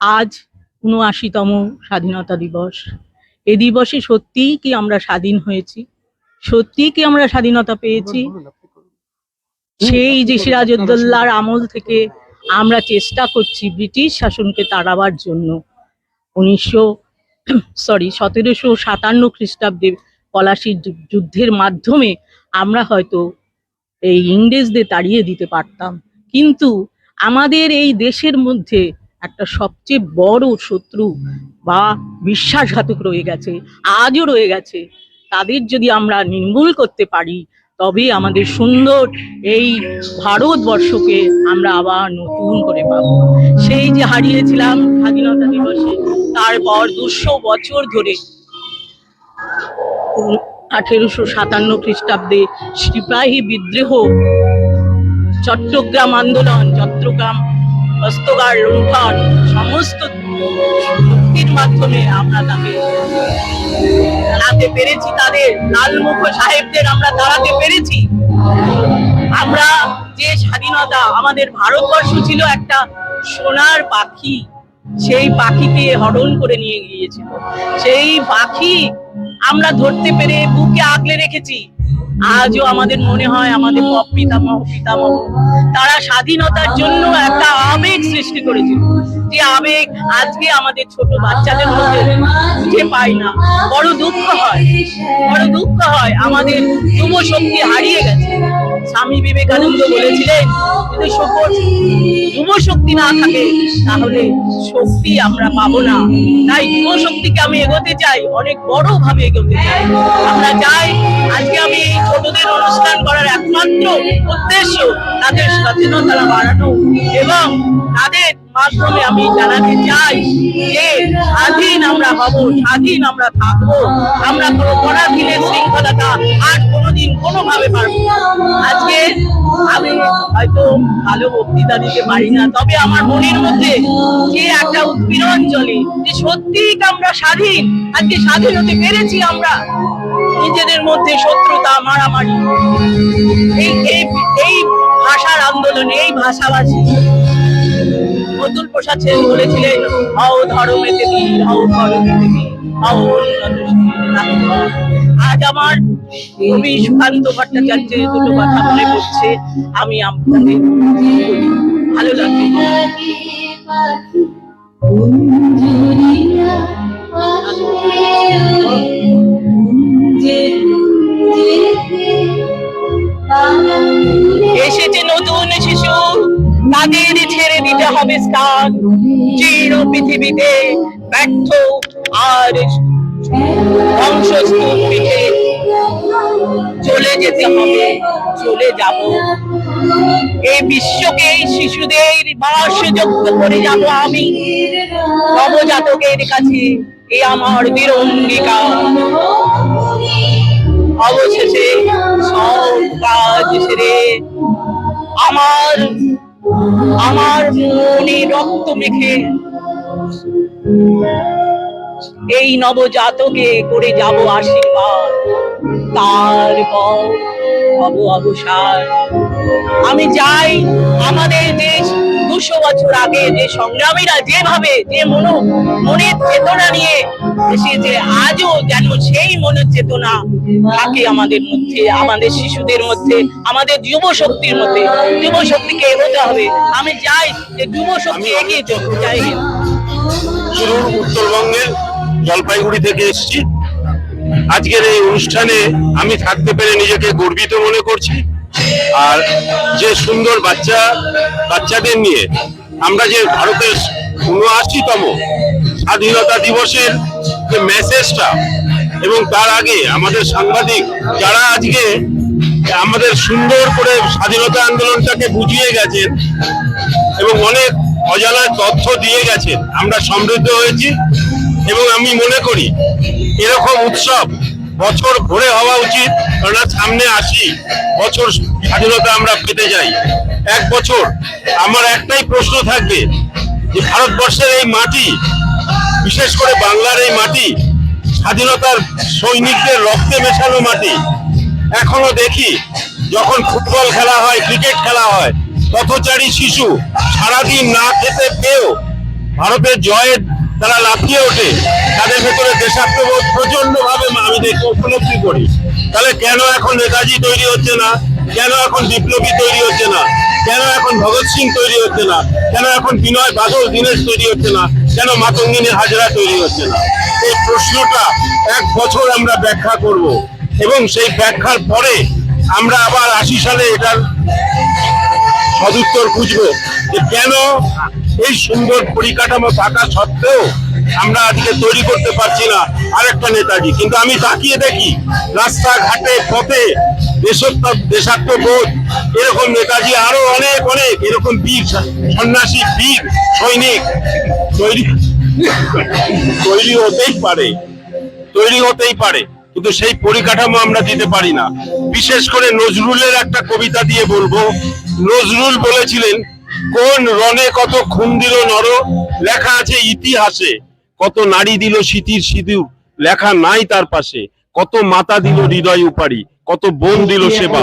আজ উনআশিতম স্বাধীনতা দিবস। এ দিবসে সত্যিই কি আমরা স্বাধীন হয়েছি? সত্যিই কি আমরা স্বাধীনতা পেয়েছি? সেই যে সিরাজউদ্দৌলার আমল থেকে আমরা চেষ্টা করছি ব্রিটিশ শাসনকে তাড়াবার জন্য। উনিশশো সরি সতেরোশো সাতান্ন খ্রিস্টাব্দে পলাশির যুদ্ধের মাধ্যমে আমরা হয়তো এই ইংরেজদের তাড়িয়ে দিতে পারতাম। কিন্তু আমাদের এই দেশের মধ্যে একটা সবচেয়ে বড় শত্রু বা বিশ্বাসঘাতক রয়ে গেছে, আজও রয়ে গেছে। তাদের যদি আমরা নির্মূল করতে পারি, তবে আমাদের সুন্দর এই ভারতবর্ষকে আমরা আবার নতুন করে পাবো। সেই যে হারিয়েছিলাম স্বাধীনতা দিবসে, তারপর দুশো বছর ধরে আঠেরোশো সাতান্ন খ্রিস্টাব্দে সিপাহী বিদ্রোহ, চট্টগ্রাম আন্দোলন, চট্টগ্রাম হস্তকার লুণ্ঠন, সমস্ত শক্তির মাধ্যমে আমরা তাকে দাঁড়াতে পেরেছি, তাদের লালমুখ সাহেবদের আমরা দাঁড়াতে পেরেছি। আমরা যে স্বাধীনতা আমাদের ভারতবর্ষ ছিল একটা সোনার পাখি, সেই পাখিকে হরণ করে নিয়ে গিয়েছিল। সেই পাখি আমরা ধরতে পেরে বুকে আগলে রেখেছি। আজও আমাদের মনে হয় আমাদের পিতামহ পিতামহ, তারা স্বাধীনতার জন্য একটা আবেগ সৃষ্টি করেছিল যে আবেগ আজকে আমাদের ছোট বাচ্চাদের মধ্যে খুঁজে পাই না। বড় দুঃখ হয়। বড় দুঃখ হয়। আমাদের যুব শক্তি হারিয়ে গেছে। স্বামী বিবেকানন্দ বলেছিলেন যদি সকল শক্তি না থাকে, তাহলে শক্তি আমরা পাবো না। তাই শক্তিকে আমি এগোতে চাই, অনেক বড় ভাবে এগোতে চাই। আমরা চাই আজকে আমি এই ছোটদের অনুষ্ঠান করার একমাত্র উদ্দেশ্য তাদের সচেতনতা বাড়ানো এবং তাদের মাধ্যমে আমি জানাতে চাই যে স্বাধীন আমরা হব, স্বাধীন আমরা থাকব। আমরা কোনো পরাধীনের শৃঙ্খলতা আর কোনোদিন কোনোভাবে পারব আজকে আমি হয়তো ভালো বক্তৃতা দিতে পারি না, তবে আমার মনের মধ্যে যে একটা উৎপীড়ন চলে, যে সত্যি আমরা স্বাধীন, আজকে স্বাধীন হতে পেরেছি আমরা। নিজেদের মধ্যে শত্রুতা, মারামারি। এই এই ভাষার আন্দোলন, এই ভাষাভাষী অতুল প্রসাদ সেন বলেছিলেন, হও ধর্মেতে বীর হও ধর্মেতে বীর হও আজ আমার কবি সুকান্ত ভট্টাচার্যের দুটো কথা মনে পড়ছে, আমি আপনাদের ভালো লাগবে। এসেছে নতুন শিশু। তাদের ছেড়ে দিতে হবে স্থান। চির পৃথিবীতে ব্যর্থ আর ধ্বংসস্তূপ পিঠে চলে যেতে হবে, চলে যাব। এই বিশ্বকে শিশুদের বাসযোগ্য করে যাব আমি। নবজাতকের কাছে এই আমার বীর অঙ্গীকার অবশেষে সব কাজ সেরে আমার আমার মনে রক্ত মেখে এই নবজাতকে করে যাব আশীর্বাদ। তারপর হব আমি যাই আমাদের দেশ দুশো বছর আগে যে সংগ্রামীরা যেভাবে যে মন মনের চেতনা নিয়ে এসেছে আজও যেন সেই মনের চেতনা থাকে আমাদের মধ্যে আমাদের শিশুদের মধ্যে আমাদের যুব শক্তির মধ্যে। যুব শক্তিকে এগোতে হবে। আমি চাই যে যুব শক্তি এগিয়ে চলতে চাই। চুরুর উত্তরবঙ্গের জলপাইগুড়ি থেকে এসেছি। আজকের এই অনুষ্ঠানে আমি থাকতে পেরে নিজেকে গর্বিত মনে করছি। আর যে সুন্দর বাচ্চা, বাচ্চাদের নিয়ে আমরা যে ভারতের উনআশিতম স্বাধীনতা দিবসের যে মেসেজটা এবং তার আগে আমাদের সাংবাদিক যারা আজকে আমাদের সুন্দর করে স্বাধীনতা আন্দোলনটাকে বুঝিয়ে গেছেন এবং অনেক অজানা তথ্য দিয়ে গেছেন, আমরা সমৃদ্ধ হয়েছি এবং আমি মনে করি এরকম উৎসব বছর ভরে হওয়া উচিত কেননা সামনে আসি বছর স্বাধীনতা আমরা পেতে যাই এক বছর, আমার একটাই প্রশ্ন থাকবে যে ভারতবর্ষের এই মাটি, বিশেষ করে বাংলার এই মাটি, স্বাধীনতার সৈনিকদের রক্তে মেশানো মাটি, এখনও দেখি যখন ফুটবল খেলা হয়, ক্রিকেট খেলা হয় পথচারী শিশু সারাদিন না খেতে পেয়েও ভারতের জয়ের তারা লাফিয়ে ওঠে। তাদের ভেতরে দেশাত্মবোধ প্রচণ্ড ভাবে আমি দেখে উপলব্ধি করি। তাহলে কেন এখন নেতাজি তৈরি হচ্ছে না? কেন এখন বিপ্লবী তৈরি হচ্ছে না? কেন এখন ভগৎ সিং তৈরি হচ্ছে না? কেন এখন বিনয় বাদল, দীনেশ তৈরি হচ্ছে না? কেন মাতঙ্গিনী হাজরা তৈরি হচ্ছে না? এই প্রশ্নটা এক বছর আমরা ব্যাখ্যা করব এবং সেই ব্যাখ্যার পরে আমরা আবার আশি সালে এটার সদুত্তর খুঁজবো যে কেন এই সুন্দর পরিকাঠামো থাকা সত্ত্বেও আমরা আজকে তৈরি করতে পারছি না আরেকটা নেতাজি। কিন্তু আমি তাকিয়ে দেখি, রাস্তাঘাটে, পথে দেশাত্মবোধ এরকম নেতাজি আরও অনেক অনেক। এরকম বীর, সন্ন্যাসী, বীর, সৈনিক তৈরি তৈরি হতেই পারে। তৈরি হতেই পারে। কিন্তু সেই পরিকাঠামো আমরা দিতে পারি না। বিশেষ করে নজরুলের একটা কবিতা দিয়ে বলব। নজরুল বলেছিলেন কোন রণে কত খুন দিল নর? লেখা আছে ইতিহাসে। কত নারী দিল স্মৃতির সিঁদুর? লেখা নাই তার পাশে। কত মাতা দিল হৃদয় উপারি কত বোন দিল সেবা।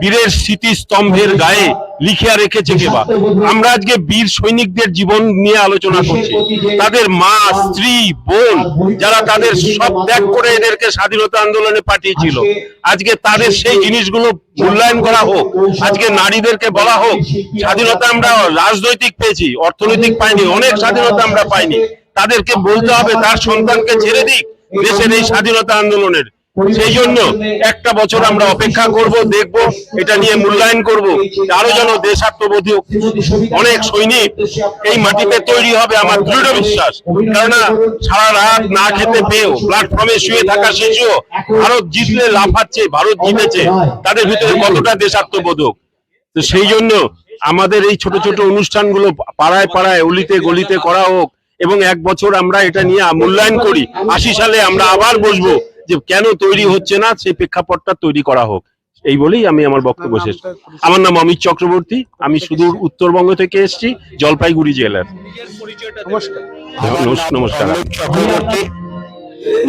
বীরের স্মৃতি স্তম্ভের গায়ে লিখিয়া রেখেছে কেবা আমরা আজকে বীর সৈনিকদের জীবন নিয়ে আলোচনা করছি। তাদের মা স্ত্রী বোন যারা তাদের সব ত্যাগ করে এদেরকে স্বাধীনতা আন্দোলনে পাঠিয়েছিল। আজকে তাদের সেই জিনিসগুলো মূল্যায়ন করা হোক। আজকে নারীদেরকে বলা হোক স্বাধীনতা আমরা রাজনৈতিক পেয়েছি অর্থনৈতিক পাইনি অনেক স্বাধীনতা আমরা পাইনি। তাদেরকে বলতে হবে তার সন্তানকে ছেড়ে দিক দেশের এই স্বাধীনতা আন্দোলনের। সেই জন্য একটা বছর আমরা অপেক্ষা করব, দেখব, এটা নিয়ে মূল্যায়ন করব। আরও যেন দেশাত্মবোধী অনেক সৈনিক এই মাটিতে তৈরি হবে আমার দৃঢ় বিশ্বাস। কেননা সারা রাত না খেতে পেয়েও প্ল্যাটফর্মে শুয়ে থাকা শিশু ভারত জিতলে লাফাচ্ছে, ভারত জিতেছে, তাদের ভিতরে কতটা দেশাত্মবোধক তো সেই জন্য আমাদের এই ছোট ছোট অনুষ্ঠানগুলো পাড়ায় পাড়ায়, অলিতে গলিতে করা হোক, এবং এক বছর আমরা এটা নিয়ে মূল্যায়ন করি। আশি সালে আমরা আবার বসবো যে কেন তৈরি হচ্ছে না সেই প্রেক্ষাপটটা তৈরি করা হোক। এই বলেই আমি আমার বক্তব্য শেষ আমার নাম অমিত চক্রবর্তী। আমি সুদূর উত্তরবঙ্গ থেকে এসেছি জলপাইগুড়ি জেলার। নমস্কার। নমস্কার। চক্রবর্তী।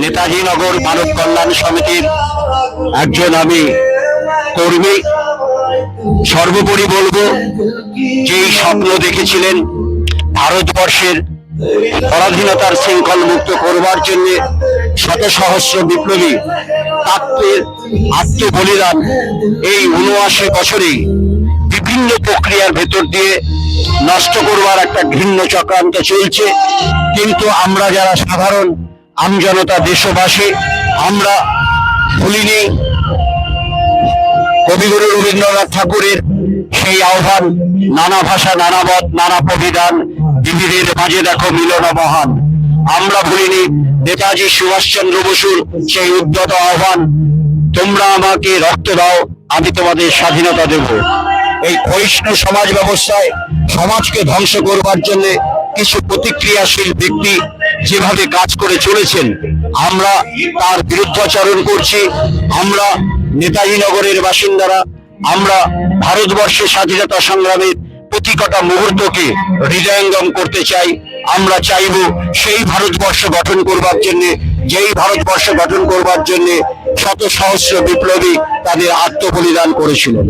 নেতাজি নগর মানব কল্যাণ সমিতির একজন আমি কর্মী। সর্বোপরি বলব যেই স্বপ্ন দেখেছিলেন ভারতবর্ষের পরাধীনতার শৃঙ্খল মুক্ত করবার জন্য শত সহস্র বিপ্লবী তাত্ত্বের আত্মবলিদান এই উনআশি বছরেই বিভিন্ন প্রক্রিয়ার ভেতর দিয়ে নষ্ট করবার একটা ঘৃণ্য চক্রান্ত চলছে। কিন্তু আমরা যারা সাধারণ আমজনতা দেশবাসী, আমরা ভুলিনি কবিগুরু রবীন্দ্রনাথ ঠাকুরের সেই আহ্বান, নানা ভাষা, নানা মত, নানা প্রবিধান বিবিধের মাঝে দেখো মিলন মহান। আমরা ভুলিনি নেতাজি সুভাষচন্দ্র বসুর সেই উদ্যত আহ্বান। তোমরা আমাকে রক্ত দাও, আমি তোমাদের স্বাধীনতা দেব। এই ক্ষয়িষ্ণু সমাজ ব্যবস্থায় সমাজকে ধ্বংস করবার জন্য কিছু প্রতিক্রিয়াশীল ব্যক্তি যেভাবে কাজ করে চলেছেন, আমরা তার বিরুদ্ধাচরণ করছি। আমরা নেতাজি নগরের বাসিন্দারা, আমরা ভারতবর্ষের স্বাধীনতা সংগ্রামের প্রতি কটা মুহূর্তকে হৃদয়ঙ্গম করতে চাই। আমরা চাইব সেই ভারতবর্ষ গঠন করবার জন্যে, যেই ভারতবর্ষ গঠন করবার জন্যে শত সহস্র বিপ্লবী তাদের আত্মবলিদান করেছিলেন।